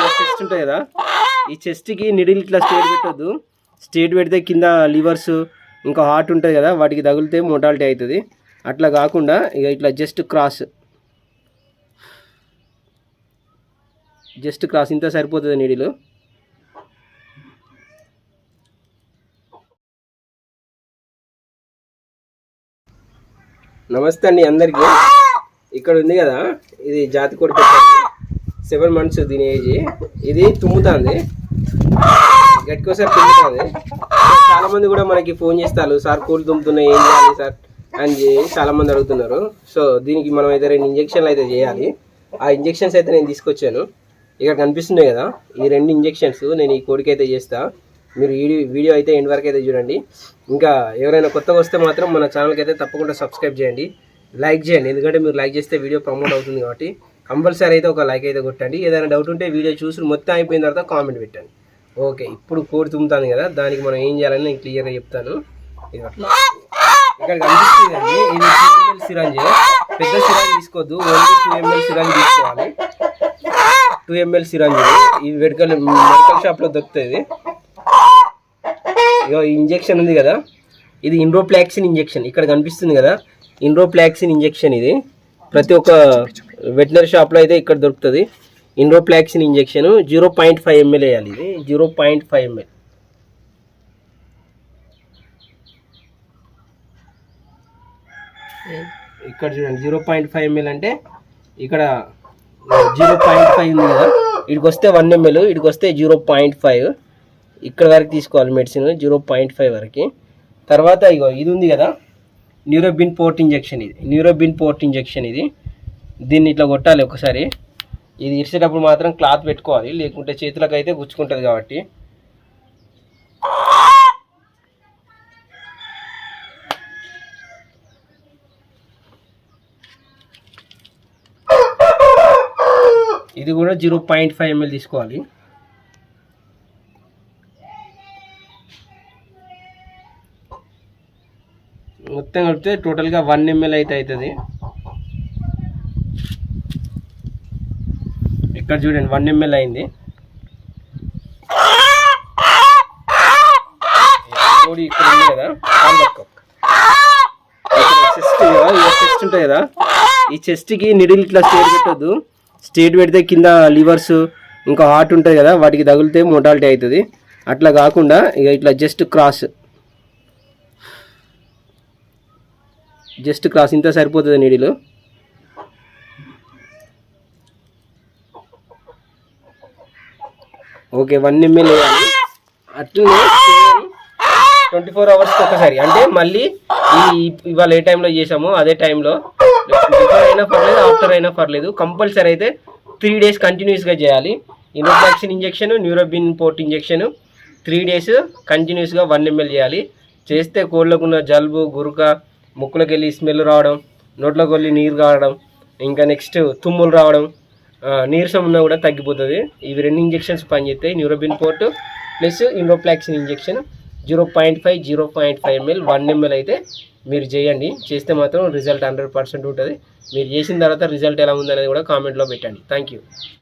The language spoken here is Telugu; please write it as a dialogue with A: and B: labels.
A: చెస్ట్ చెస్ట్ కదా ఈ చెస్ట్కి నిడిల్ ఇట్లా స్టేట్ పెట్టొద్దు. స్టేట్ పెడితే కింద లివర్స్ ఇంకా హార్ట్ ఉంటుంది కదా వాటికి తగిలితే మోటాలిటీ అవుతుంది. అట్లా కాకుండా ఇక ఇట్లా జస్ట్ క్రాస్ జస్ట్ క్రాస్ ఇంత సరిపోతుంది నీడిలు నమస్తే అండి అందరికీ. ఇక్కడ ఉంది కదా ఇది జాతి కోడి పెట్టండి. సెవెన్ మంత్స్ దీని ఏజ్. ఇది తుమ్ముతుంది. గట్టికోసారి తుమ్ముతుంది. చాలా మంది కూడా మనకి ఫోన్ చేస్తారు సార్ కోళ్ళు తుమ్ముతున్నాయి ఏం చేయాలి సార్? అని చాలామంది చాలా మంది అడుగుతున్నారు. సో దీనికి మనం అయితే రెండు ఇంజక్షన్లు అయితే చేయాలి. ఆ ఇంజక్షన్స్ అయితే నేను తీసుకొచ్చాను. ఇక్కడ కనిపిస్తున్నాయి కదా ఈ రెండు ఇంజక్షన్స్ నేను ఈ కోడికి అయితే చేస్తా. మీరు ఈ వీడియో అయితే ఎండ్ వరకు అయితే చూడండి. ఇంకా ఎవరైనా కొత్తగా వస్తే మాత్రం మన ఛానల్కి అయితే తప్పకుండా సబ్స్క్రైబ్ చేయండి. లైక్ చేయండి. ఎందుకంటే మీరు లైక్ చేస్తే వీడియో ప్రమోట్ అవుతుంది కాబట్టి. కంపల్సరీ అయితే ఒక లైక్ అయితే కొట్టండి. ఏదైనా డౌట్ ఉంటే వీడియో చూసి మొత్తం అయిపోయిన తర్వాత కామెంట్ పెట్టండి. ఓకే ఇప్పుడు కోడి తుమ్ముతాను కదా దానికి మనం ఏం చేయాలని నేను క్లియర్గా చెప్తాను. ఇది అట్లా ఇక్కడ కనిపిస్తుంది ఇది టూ ఎంఎల్ సిరంజ్. పెద్ద సిరంజ్ తీసుకోవద్దు ఓన్లీ టూ ఎంఎల్ సిరంజ్ తీసుకోవాలి. టూ ఎంఎల్ సిరంజ్ ఇది మెడికల్ మెడికల్ షాప్లో దొరుకుతుంది. ఇగో ఈ ఇంజెక్షన్ ఉంది కదా ఇది ఇండ్రోప్లాక్సిన్ ఇంజెక్షన్. ఇక్కడ కనిపిస్తుంది కదా ఇండ్రోప్లాక్సిన్ ఇంజెక్షన్ ఇది. ప్రతి ఒక్క వెటనరీ షాప్లో అయితే ఇక్కడ దొరుకుతుంది. Enrofloxacin injection zero point five ML వేయాలి ఇది. Zero point five ML. ఇక్కడ చూడండి జీరో పాయింట్ ఫైవ్ ఎంఎల్ అంటే ఇక్కడ జీరో పాయింట్ ఫైవ్ ఉంది కదా. ఇక్కడికి వస్తే వన్ ఎంఎల్ ఇక్కడికి వస్తే జీరో పాయింట్ ఫైవ్. ఇక్కడ వరకు తీసుకోవాలి మెడిసిన్ జీరో పాయింట్ ఫైవ్ వరకు. తర్వాత ఇగో ఇది ఉంది కదా న్యూరోబిన్ పోర్ట్ ఇంజెక్షన్ ఇది. న్యూరోబిన్ పోర్ట్ ఇంజెక్షన్ ఇది. దీన్ని ఇట్లా కొట్టాలి ఒకసారి. ఇది ఇరిసేటప్పుడు మాత్రం క్లాత్ పెట్టుకోవాలి. లేకుంటే చేతులకు అయితే గుచ్చుకుంటుంది కాబట్టి. ఇది కూడా జీరో పాయింట్ ఫైవ్ ఎంఎల్ తీసుకోవాలి. మొత్తం కలిపితే టోటల్గా వన్ ఎంఎల్ అయితే అవుతుంది. ఇక్కడ చూడండి వన్ ఎంఎల్ అయింది. కోడి ఇక్కడ ఉంది కదా చెస్ట్ చెస్ట్ ఉంటుంది కదా ఈ చెస్ట్కి నిడిల్ ఇట్లా స్టేట్ పెట్టద్దు. స్టేట్ పెడితే కింద లివర్స్ ఇంకా హార్ట్ ఉంటుంది కదా వాటికి తగిలితే మోటాలిటీ అవుతుంది. అట్లా కాకుండా ఇక ఇట్లా జస్ట్ క్రాస్ జస్ట్ క్రాస్ ఇంత సరిపోతుంది నీడిలో ఓకే వన్ ఎంఎల్ వేయాలి అట్లనే ట్వంటీ ఫోర్ అవర్స్కి ఒకసారి. అంటే మళ్ళీ ఈ ఇవాళ ఏ టైంలో చేసామో అదే టైంలో బిఫోర్ అయినా పర్లేదు ఆఫ్టర్ అయినా పర్లేదు. కంపల్సరీ అయితే త్రీ డేస్ కంటిన్యూస్గా చేయాలి. Enrofloxacin injection Neurobion forte injection three days కంటిన్యూస్గా వన్ ఎంఎల్ చేయాలి. చేస్తే కోళ్ళకున్న జలుబు గురుక ముక్కులకు వెళ్ళి స్మెల్ రావడం నోట్లోకి వెళ్ళి నీరు కావడం ఇంకా నెక్స్ట్ తుమ్ములు రావడం నీరసం ఉన్నా కూడా తగ్గిపోతుంది. ఇవి రెండు ఇంజెక్షన్స్ పనిచేస్తాయి. Neurobion forte plus enrofloxacin injection zero point five zero point five ML one ML అయితే మీరు చేయండి. చేస్తే మాత్రం రిజల్ట్ హండ్రెడ్ పర్సెంట్ ఉంటుంది. మీరు చేసిన తర్వాత రిజల్ట్ ఎలా ఉందనేది కూడా కామెంట్లో పెట్టండి. Thank you